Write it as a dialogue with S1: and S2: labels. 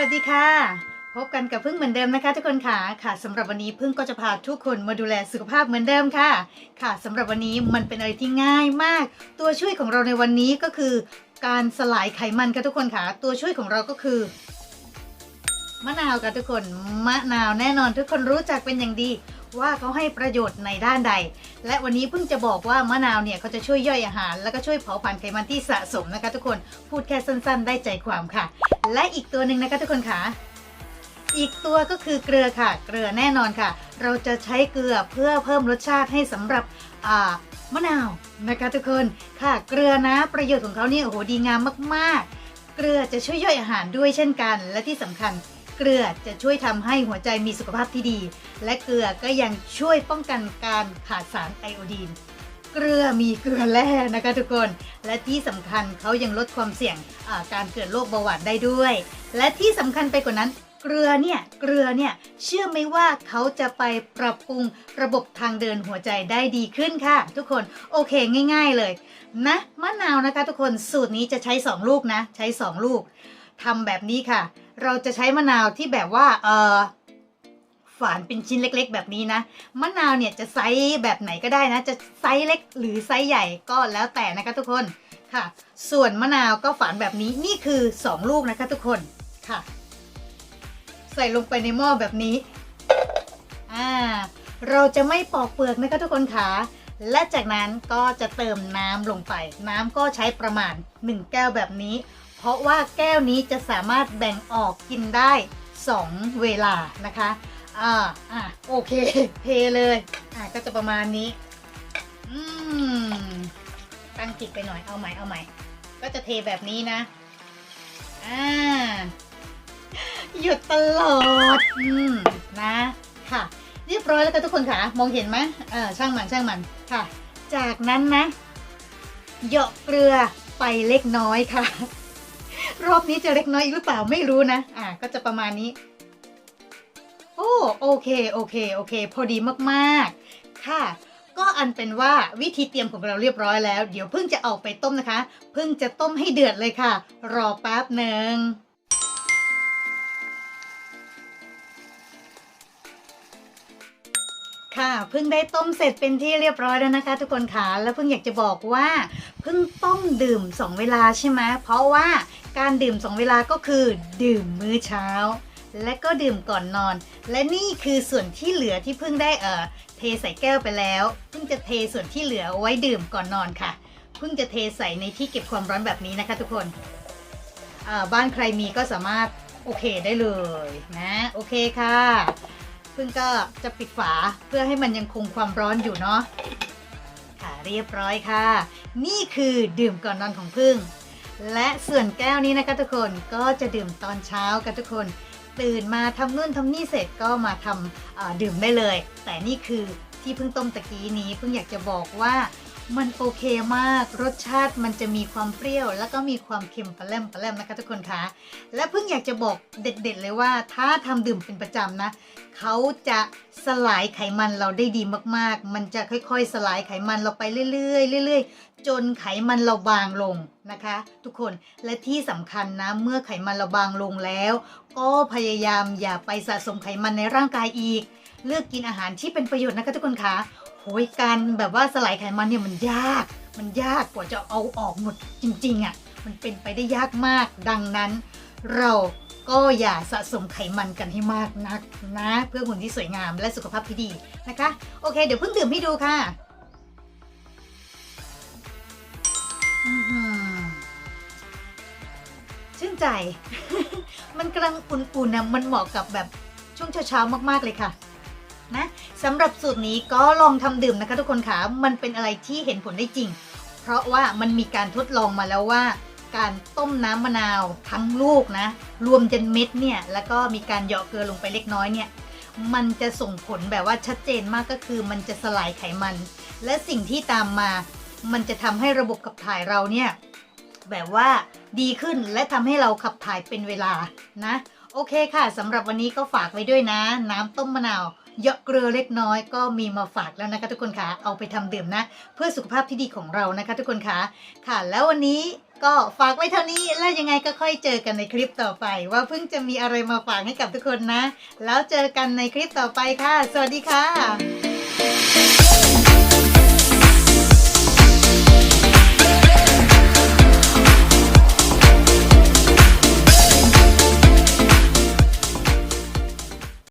S1: วัสดีค่ะ พบกันกับพึ่งเหมือนเดิมนะคะทุกคนค่ะค่ะสำหรับวันนี้พึ่งก็จะพาทุกคนมาดูแลสุขภาพเหมือนเดิมค่ะ ค่ะสำหรับวันนี้มันเป็นอะไรที่ง่ายมาก ตัวช่วยของเราในวันนี้ก็คือ การสลายไขมันค่ะทุกคนค่ะ ตัวช่วยของเราก็คือ มะนาวค่ะทุกคนมะนาวแน่นอนทุกคนรู้จักเป็นอย่างดีว่าเขาให้ประโยชน์ในด้านใด และวันนี้เพิ่งจะบอกว่ามะนาวเนี่ยเขาจะช่วยย่อยอาหาร แล้วก็ช่วยเผาผลาญไขมันที่สะสมนะคะทุกคนพูดแค่สั้นๆ ได้ใจความค่ะ และอีกตัวหนึ่งนะคะทุกคนค่ะอีกตัวก็คือเกลือค่ะ เกลือแน่นอนค่ะ เราจะใช้เกลือเพื่อเพิ่มรสชาติให้สำหรับมะนาวนะคะทุกคนค่ะ เกลือนะประโยชน์ของเขาเนี่ยโอ้โหดีงามมากๆ เกลือจะช่วยย่อยอาหารด้วยเช่นกัน และที่สำคัญ เกลือจะช่วยทำให้หัวใจมีสุขภาพที่ดี และเกลือก็ยังช่วยป้องกันการขาดสารไอโอดีน เกลือมีเกลือแร่นะคะทุกคน และที่สำคัญเขายังลดความเสี่ยงการเกิดโรคเบาหวานได้ด้วย และที่สำคัญไปกว่านั้นเกลือเนี่ยเกลือเนี่ยเชื่อไหมว่าเขาจะไปปรับปรุงระบบทางเดินหัวใจได้ดีขึ้นค่ะ ทุกคนโอเคง่าย ๆเลยนะมะนาวนะคะ ทุกคนสูตรนี้จะใช้ 2 ลูกนะ ใช้ 2 ลูก ทำแบบนี้ค่ะ เราจะใช้มะนาวที่แบบว่าเออฝานเป็นชิ้นเล็กๆ แบบนี้นะ มะนาวเนี่ยจะไซส์แบบไหนก็ได้นะ จะไซส์เล็กหรือไซส์ใหญ่ก็แล้วแต่นะคะทุกคนค่ะ ส่วนมะนาวก็ฝานแบบนี้นี่คือ 2 ลูกนะคะทุกคนค่ะ ใส่ลงไปในหม้อแบบนี้อ่าเราจะไม่ปอกเปลือกนะคะทุกคนค่ะและจากนั้นก็จะเติมน้ำลงไป น้ำก็ใช้ประมาณ 1 แก้วแบบนี้ ราะว่าแก้วนี้จะสามารถแบ่งออกกินได้ 2 เวลานะคะอ่าอ่าโอเคเทเลยอ่าก็จะประมาณนี้อืมตั้งจิตไปหน่อยเอาใหม่เอาใหม่ ก็จะเทแบบนี้นะอ่าหยุดตลอดอืมนะค่ะ เรียบร้อยแล้วค่ะทุกคนค่ะ มองเห็นไหมเออช่างมันช่างมันค่ะ จากนั้นนะเหยาะเกลือไปเล็กน้อยค่ะ รอบนี้จะเล็กน้อยอีกหรือเปล่าไม่รู้นะ อ่า ก็จะประมาณนี้ โอ้โอเคโอเคโอเค พอดีมากๆ ค่ะ ก็อันเป็นว่าวิธีเตรียมของเราเรียบร้อยแล้ว เดี๋ยวเพิ่งจะเอาไปต้มนะคะ เพิ่งจะต้มให้เดือดเลยค่ะ รอแป๊บหนึ่ง ค่ะเพิ่งได้ต้มเสร็จเป็นที่เรียบร้อยแล้วนะคะ ทุกคนค่ะแล้วเพิ่งอยากจะบอกว่าเพิ่งต้มดื่ม 2 เวลาใช่ไหมเพราะว่าการดื่ม 2 เวลาก็คือ ดื่มมื้อเช้า และก็ดื่มก่อนนอน และนี่คือส่วนที่เหลือที่เพิ่งได้เออเทใส่แก้วไปแล้วเพิ่งจะเทส่วนที่เหลือไว้ดื่มก่อนนอนค่ะเพิ่งจะเทใส่ในที่เก็บความร้อนแบบนี้นะคะ ทุกคนบ้านใครมีก็สามารถโอเคได้เลยนะโอเคค่ะ พึ่งก็จะปิดฝาเพื่อให้มันยังคงความร้อนอยู่เนาะค่ะเรียบร้อยค่ะ นี่คือดื่มก่อนนอนของพึ่ง และส่วนแก้วนี้นะคะทุกคนก็จะดื่มตอนเช้ากันทุกคนตื่นมาทำนู่นทำนี่เสร็จก็มาทำดื่มได้เลย แต่นี่คือที่เพิ่งต้มตะกี้นี้เพิ่งอยากจะบอกว่า มันโอเคมาก รสชาติมันจะมีความเปรี้ยว แล้วก็มีความเค็มปลาแรมปลาแรมนะคะทุกคนคะ และเพิ่งอยากจะบอกเด็ดๆเลยว่า ถ้าทำดื่มเป็นประจำนะ เขาจะสลายไขมันเราได้ดีมากๆ มันจะค่อยๆ สลายไขมันเราไปเรื่อยๆเรื่อยๆ จนไขมันเราบางลงนะคะ ทุกคน และที่สำคัญนะ เมื่อไขมันเราบางลงแล้ว ก็พยายามอย่าไปสะสมไขมันในร่างกายอีก เลือกกินอาหารที่เป็นประโยชน์นะคะทุกคนคะ โหยการแบบว่าสลายไขมันเนี่ยมันยาก มันยากกว่าจะเอาออกหมดจริงๆอะ่ะ มันเป็นไปได้ยากมาก ดังนั้น เราก็อย่าสะสมไขมันกันให้มากนักนะ เพื่อหุ่นที่สวยงามและสุขภาพที่ดีนะคะ โอเค เดี๋ยวเพิ่งดื่มให้ดูค่ะชื่นใจ มันกำลังอุ่นๆนะมันเหมาะกับแบบช่วงเช้าๆมากๆเลยค่ะ นะสำหรับสูตรนี้ก็ลองทำดื่มนะคะทุกคนค่ะมันเป็นอะไรที่เห็นผลได้จริง เพราะว่ามันมีการทดลองมาแล้วว่า การต้มน้ำมะนาวทั้งลูกนะ รวมจนเม็ดเนี่ยแล้วก็มีการเหยาะเกลือลงไปเล็กน้อยเนี่ยมันจะส่งผลแบบว่าชัดเจนมากก็คือมันจะสลายไขมัน และสิ่งที่ตามมา มันจะทำให้ระบบขับถ่ายเราเนี่ยแบบว่าดีขึ้นและทำให้เราขับถ่ายเป็นเวลานะ โอเคค่ะสำหรับวันนี้ก็ฝากไว้ด้วยนะ น้ำต้มมะนาวเยาะเกลือเล็กน้อยก็มีมาฝากแล้วนะคะทุกคนค่ะเอาไปทำดื่มนะ เพื่อสุขภาพที่ดีของเรานะคะ ทุกคนค่ะค่ะ แล้ววันนี้ก็ฝากไว้เท่านี้แล้วยังไงก็ค่อยเจอกันในคลิปต่อไป ว่าเพิ่งจะมีอะไรมาฝากให้กับทุกคนนะ แล้วเจอกันในคลิปต่อไปค่ะ สวัสดีค่ะ